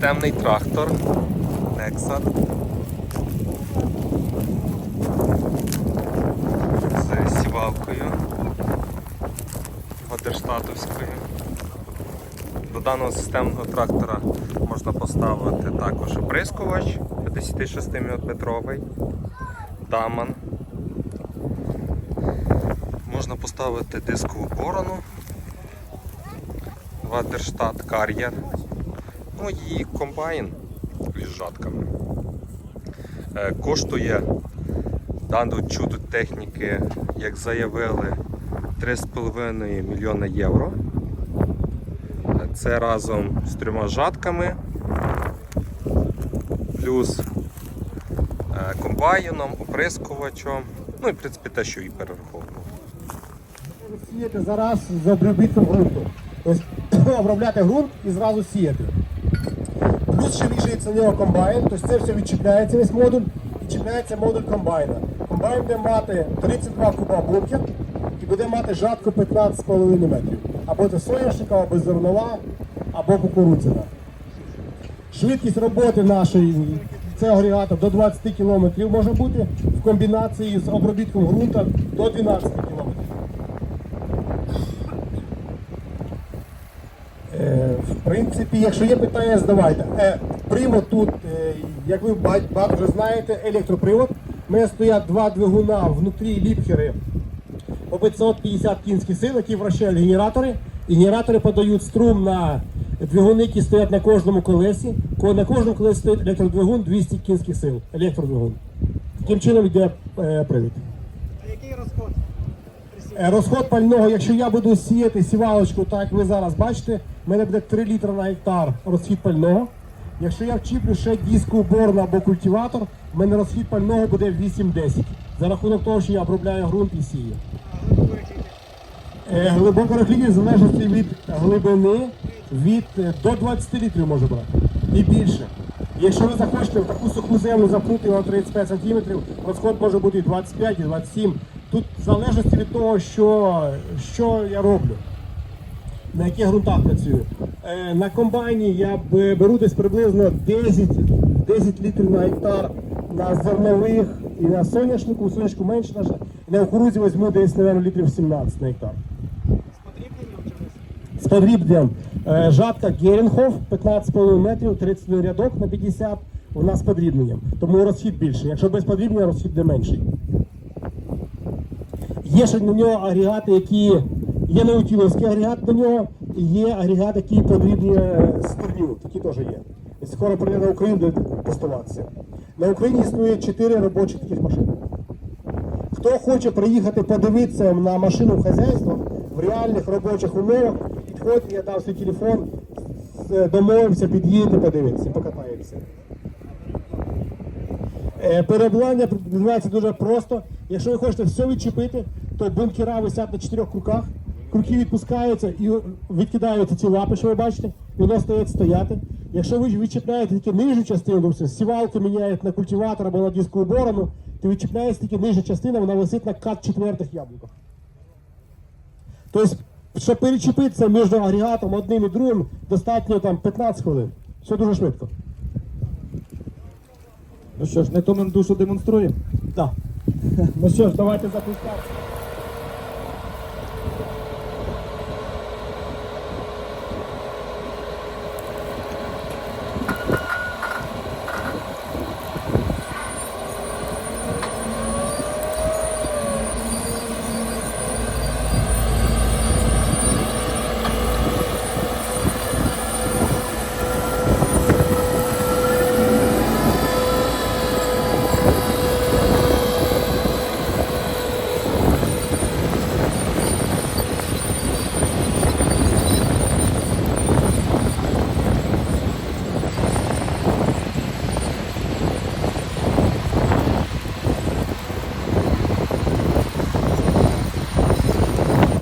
Системний трактор Nexat з сівалкою Водерштатовською. До даного системного трактора можна поставити також оприскувач 56 мм, Даман. Можна поставити дискову борону, Ватерштат кар'єр. Ну і комбайн із жатками. Е, Коштує дану чудо техніки, як заявили, 3,5 мільйона євро. Е, Це разом з трьома жатками, плюс е, комбайном, оприскувачем, ну і в принципі те, що і перераховував. Сіяти зараз з обробітком ґрунту. Тобто обробляти ґрунт і зразу сіяти. Ще на нього комбайн, тобто це все відчіпляється весь модуль і модуль комбайна. Комбайн буде мати 32 куба бункер і буде мати жатку 15,5 метрів. Або це соняшника, або зернова, або кукурудзяна. Швидкість роботи нашої цього агрегата до 20 км може бути в комбінації з обробітком ґрунта до 12 км. Е, В принципі, якщо є питання, задавайте. Привод тут, е, як ви вже знаєте, електропривод. У мене стоять два двигуна внутрі ліпхери по 550 кінських сил, які вращають генератори. І генератори подають струм на двигуни, які стоять на кожному колесі. Ко- На кожному колесі стоїть електродвигун 200 кінських сил. Електродвигун. Таким чином йде е, привід. А який розход? Е, Розход пального, якщо я буду сіяти сівалочку, так як ви зараз бачите, в мене буде 3 літри на гектар розхід пального. Якщо я вчіплю ще диску борна або культиватор, в мене розхід пального буде 8-10. За рахунок того, що я обробляю ґрунт і сію. Е, Глибоко розхід в залежності від глибини від е, до 20 літрів може брати і більше. Якщо ви захочете в таку суху землю запнути його 35 см, розход може бути і 25, і 27. Тут в залежності від того, що, що я роблю, на яких ґрунтах працюю. Е, на комбайні я б- беру десь приблизно 10, 10 літрів на гектар на зернових і на соняшнику, у соняшку менше навіть. І на кукурудзі візьму десь, мабуть, літрів 17 на гектар. З подрібнем е, жатка Геренхоф 15,5 метрів, 31 рядок на 50, у нас з подрібненням. Тому розхід більший. Якщо без подрібнення, розхід буде менший. Є ще на нього агрегати, які є наутіловський агрегат до нього, і є агрегат, який подрібнює стерню. Такі теж є. І скоро прийде на Україну буде тестуватися. На Україні існує 4 робочі таких машини. Хто хоче приїхати подивитися на машину в хазяйство в реальних робочих умовах, підходьте, я дав свій телефон, з- домовимося, під'їдете, подивитися, покатаємося. Е, Переобладнання відбувається дуже просто. Якщо ви хочете все відчепити, то бункера висять на чотирьох круках, круки відпускаються і відкидаються ці лапи, що ви бачите, і воно стає стояти. Якщо ви відчіпляєте тільки нижню частину, сівалку міняєте на культиватор або на дискову борону, то відчіпляється тільки нижня частина, вона висить на кат четвертих яблуках. Тобто, щоб перечепитися між агрегатом одним і другим, достатньо там 15 хвилин. Все дуже швидко. Ну що ж, не то нам душу демонструємо. Так. Ну що ж, давайте запускаємо.